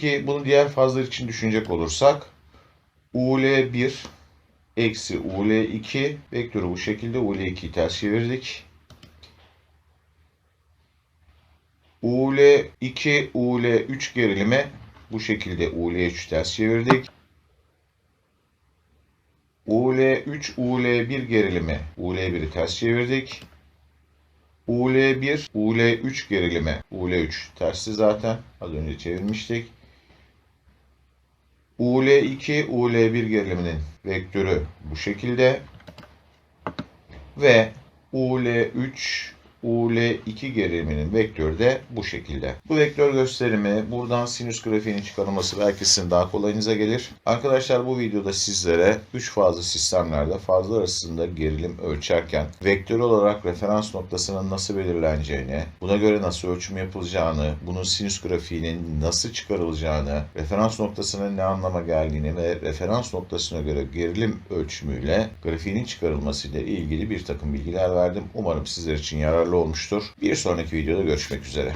Peki bunu diğer fazlar için düşünecek olursak UL1 eksi UL2 vektörü bu şekilde UL2'yi ters çevirdik. UL2 UL3 gerilimi bu şekilde UL3 ters çevirdik. UL3 UL1 gerilimi UL1'i ters çevirdik. UL1 UL3 gerilimi UL3 tersi zaten az önce çevirmiştik. UL2 UL1 geriliminin vektörü bu şekilde ve UL3 UL2 geriliminin vektörü de bu şekilde. Bu vektör gösterimi buradan sinüs grafiğinin çıkarılması belki sizin daha kolayınıza gelir. Arkadaşlar bu videoda sizlere 3 fazlı sistemlerde fazla arasında gerilim ölçerken vektör olarak referans noktasının nasıl belirleneceğini, buna göre nasıl ölçüm yapılacağını, bunun sinüs grafiğinin nasıl çıkarılacağını, referans noktasının ne anlama geldiğini ve referans noktasına göre gerilim ölçümüyle grafiğinin çıkarılmasıyla ilgili bir takım bilgiler verdim. Umarım sizler için yararlı olmuştur. Bir sonraki videoda görüşmek üzere.